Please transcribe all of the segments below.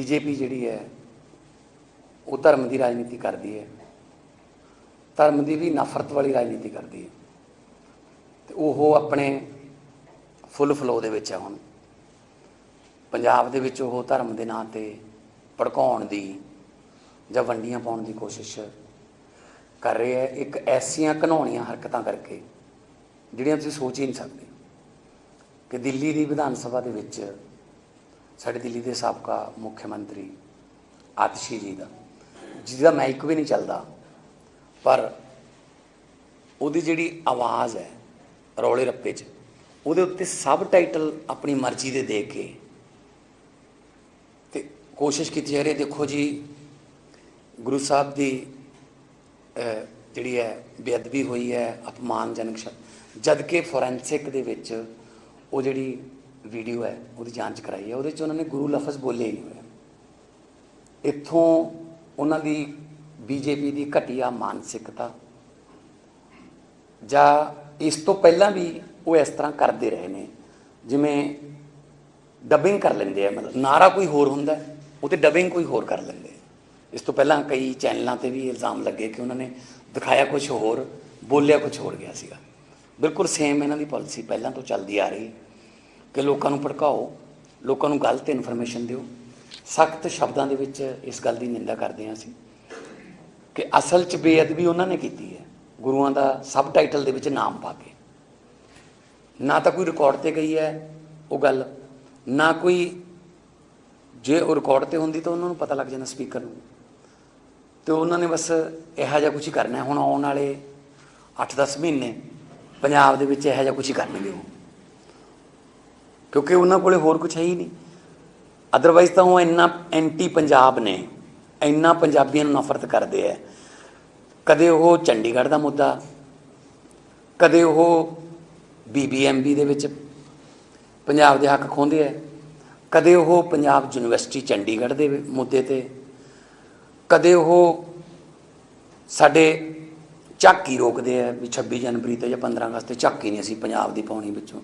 BJP ਜਿਹੜੀ ਹੈ, ਉਹ ਧਰਮ ਦੀ ਰਾਜਨੀਤੀ ਕਰਦੀ ਹੈ। ਧਰਮ ਦੀ ਵੀ ਨਫ਼ਰਤ ਵਾਲੀ ਰਾਜਨੀਤੀ ਕਰਦੀ ਹੈ। ਤੇ ਉਹ ਆਪਣੇ ਫੁੱਲ ਫਲੋ ਦੇ ਵਿੱਚ ਹੈ ਹੁਣ। ਪੰਜਾਬ ਦੇ ਵਿੱਚ ਉਹ ਧਰਮ ਦੇ ਨਾਂ ਤੇ ਭੜਕਾਉਣ ਦੀ ਜਾਂ ਵੰਡੀਆਂ ਪਾਉਣ ਦੀ ਕੋਸ਼ਿਸ਼ ਕਰ ਰਹੇ ਹੈ। ਇੱਕ ਐਸੀਆਂ ਘਨੌਣੀਆਂ ਹਰਕਤਾਂ ਕਰਕੇ, ਜਿਹੜੀਆਂ ਤੁਸੀਂ ਸੋਚ ਹੀ ਨਹੀਂ ਸਕਦੇ ਕਿ ਦਿੱਲੀ ਦੀ ਵਿਧਾਨ ਸਭਾ ਦੇ ਵਿੱਚ ਸਾਡੇ ਦਿੱਲੀ ਦੇ ਸਾਬਕਾ ਮੁੱਖ ਮੰਤਰੀ ਆਤਸ਼ੀ ਜੀ ਦਾ, ਜਿਹਦਾ ਮਾਈਕ ਵੀ ਨਹੀਂ ਚੱਲਦਾ, ਪਰ ਉਹਦੀ ਜਿਹੜੀ ਆਵਾਜ਼ ਹੈ ਰੌਲੇ ਰੱਪੇ 'ਚ, ਉਹਦੇ ਉੱਤੇ ਸਬ ਟਾਈਟਲ ਆਪਣੀ ਮਰਜ਼ੀ ਦੇ ਦੇ ਕੇ ਤੇ ਕੋਸ਼ਿਸ਼ ਕੀਤੀ ਜਾ ਰਹੀ ਹੈ, ਦੇਖੋ ਜੀ, ਗੁਰੂ ਸਾਹਿਬ ਦੀ ਜਿਹੜੀ ਹੈ ਬੇਅਦਬੀ ਹੋਈ ਹੈ, ਅਪਮਾਨਜਨਕ ਸ਼ਬਦ ਜਦ ਕਿ ਫੋਰੈਂਸਿਕ ਦੇ ਵਿੱਚ ਉਹ ਜਿਹੜੀ ਵੀਡੀਓ ਹੈ, ਉਹਦੀ ਜਾਂਚ ਕਰਾਈ ਹੈ, ਉਹਦੇ 'ਚ ਉਹਨਾਂ ਨੇ ਗੁਰੂ ਲਫ਼ਜ਼ ਬੋਲੇ ਹੀ ਨਹੀਂ ਹੋਏ ਇੱਥੋਂ ਉਹਨਾਂ ਦੀ ਬੀਜੇਪੀ ਦੀ ਘਟੀਆ ਮਾਨਸਿਕਤਾ। ਜਾਂ ਇਸ ਤੋਂ ਪਹਿਲਾਂ ਵੀ ਉਹ ਇਸ ਤਰ੍ਹਾਂ ਕਰਦੇ ਰਹੇ ਨੇ, ਜਿਵੇਂ ਡਬਿੰਗ ਕਰ ਲੈਂਦੇ ਆ, ਮਤਲਬ ਨਾਰਾ ਕੋਈ ਹੋਰ ਹੁੰਦਾ, ਉਹ ਤੇ ਡਬਿੰਗ ਕੋਈ ਹੋਰ ਕਰ ਲੈਂਦੇ ਇਸ ਤੋਂ ਪਹਿਲਾਂ ਕਈ ਚੈਨਲਾਂ ਤੇ ਵੀ ਇਲਜ਼ਾਮ ਲੱਗੇ ਕਿ ਉਹਨਾਂ ਨੇ ਦਿਖਾਇਆ ਕੁਝ ਹੋਰ, ਬੋਲਿਆ ਕੁਝ ਹੋਰ ਗਿਆ ਸੀਗਾ। ਬਿਲਕੁਲ ਸੇਮ ਇਹਨਾਂ ਦੀ ਪਾਲਿਸੀ ਪਹਿਲਾਂ ਤੋਂ ਚੱਲਦੀ ਆ ਰਹੀ। ਕਿ ਲੋਕਾਂ ਨੂੰ ਭੜਕਾਓ, ਲੋਕਾਂ ਨੂੰ ਗਲਤ ਇਨਫੋਰਮੇਸ਼ਨ ਦਿਓ। ਸਖਤ ਸ਼ਬਦਾਂ ਦੇ ਵਿੱਚ ਇਸ ਗੱਲ ਦੀ ਨਿੰਦਾ ਕਰਦੇ ਹਾਂ ਅਸੀਂ ਕਿ ਅਸਲ 'ਚ ਬੇਅਦਬੀ ਉਹਨਾਂ ਨੇ ਕੀਤੀ ਹੈ। ਗੁਰੂਆਂ ਦਾ ਸਬ ਟਾਈਟਲ ਦੇ ਵਿੱਚ ਨਾਮ ਪਾ ਕੇ। ਨਾ ਤਾਂ ਕੋਈ ਰਿਕਾਰਡ ਤੇ ਗਈ ਹੈ ਉਹ ਗੱਲ, ਨਾ ਕੋਈ ਜੇ ਉਹ ਰਿਕਾਰਡ ਤੇ ਹੁੰਦੀ ਤਾਂ ਉਹਨਾਂ ਨੂੰ ਪਤਾ ਲੱਗ ਜਾਂਦਾ ਸਪੀਕਰ ਨੂੰ। ਤੇ ਉਹਨਾਂ ਨੇ ਬਸ ਇਹੋ ਜਿਹਾ ਕੁਝ ਹੀ ਕਰਨਾ ਹੁਣ ਆਉਣ ਵਾਲੇ 8-10 ਮਹੀਨੇ ਪੰਜਾਬ ਦੇ ਵਿੱਚ ਇਹੋ ਜਿਹਾ ਕੁਝ ਹੀ ਕਰਨਗੇ ਉਹ। ਕਿਉਂਕਿ ਉਹਨਾਂ ਕੋਲੇ ਹੋਰ ਕੁਝ ਹੈ ਹੀ ਨਹੀਂ। ਅਦਰਵਾਈਜ਼ ਤਾਂ ਉਹ ਇੰਨਾ ਐਂਟੀ ਪੰਜਾਬ ਨੇ, ਇੰਨਾ ਪੰਜਾਬੀਆਂ ਨੂੰ ਨਫ਼ਰਤ ਕਰਦੇ ਆ ਕਦੇ ਉਹ ਚੰਡੀਗੜ੍ਹ ਦਾ ਮੁੱਦਾ, ਕਦੇ ਉਹ ਬੀਬੀਐਮਬੀ ਦੇ ਵਿੱਚ ਪੰਜਾਬ ਦੇ ਹੱਕ ਖੋਹਦੇ ਆ ਕਦੇ ਉਹ ਪੰਜਾਬ ਯੂਨੀਵਰਸਿਟੀ ਚੰਡੀਗੜ੍ਹ ਦੇ ਮੁੱਦੇ ਤੇ, ਕਦੇ ਉਹ ਸਾਡੇ ਝਾਕੀ ਰੋਕਦੇ ਆ ਵੀ 26 ਜਨਵਰੀ ਤੇ ਜਾਂ 15 ਅਗਸਤ ਤੇ ਝਾਕੀ ਨਹੀਂ ਅਸੀਂ ਪੰਜਾਬ ਦੀ ਪਾਉਣੀ ਵਿੱਚੋਂ।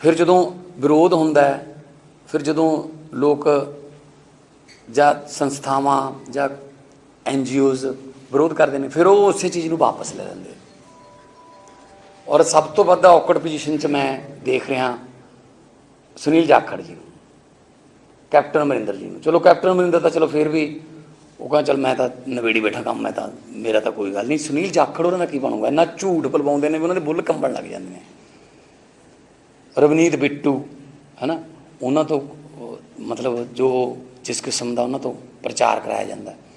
ਫਿਰ ਜਦੋਂ ਵਿਰੋਧ ਹੁੰਦਾ ਹੈ, ਫਿਰ ਜਦੋਂ ਲੋਕ ਜਾਂ ਸੰਸਥਾਵਾਂ ਜਾਂ ਐਨਜੀਓਜ਼ ਵਿਰੋਧ ਕਰਦੇ ਨੇ, ਫਿਰ ਉਹ ਉਸੇ ਚੀਜ਼ ਨੂੰ ਵਾਪਸ ਲੈ ਲੈਂਦੇ ਔਰ ਸਭ ਤੋਂ ਵੱਧ ਔਕੜ ਪੋਜੀਸ਼ਨ 'ਚ ਮੈਂ ਦੇਖ ਰਿਹਾ ਸੁਨੀਲ ਜਾਖੜ ਜੀ ਨੂੰ, ਕੈਪਟਨ ਅਮਰਿੰਦਰ ਜੀ ਨੂੰ। ਚਲੋ ਕੈਪਟਨ ਅਮਰਿੰਦਰ ਤਾਂ ਚਲੋ ਫਿਰ ਵੀ ਉਹ ਕਹਿੰਦਾ, ਚਲ ਮੈਂ ਤਾਂ ਨਵੇੜੀ ਬੈਠਾ ਕੰਮ, ਮੈਂ ਤਾਂ, ਮੇਰਾ ਤਾਂ ਕੋਈ ਗੱਲ ਨਹੀਂ। ਸੁਨੀਲ ਜਾਖੜ ਉਹਨਾਂ ਦਾ ਕੀ ਬਣੂਗਾ? ਇੰਨਾ ਝੂਠ ਪਲਵਾਉਂਦੇ ਨੇ ਵੀ ਉਹਨਾਂ ਦੇ ਬੁੱਲ ਕੰਬਣ ਲੱਗ ਜਾਂਦੇ ਨੇ। ਰਵਨੀਤ ਬਿੱਟੂ, ਹਨਾ? ਉਹਨਾਂ ਤੋਂ ਮਤਲਬ ਜੋ ਜਿਸ ਕਿਸਮ ਦਾ ਉਹਨਾਂ ਤੋਂ ਪ੍ਰਚਾਰ ਕਰਾਇਆ ਜਾਂਦਾ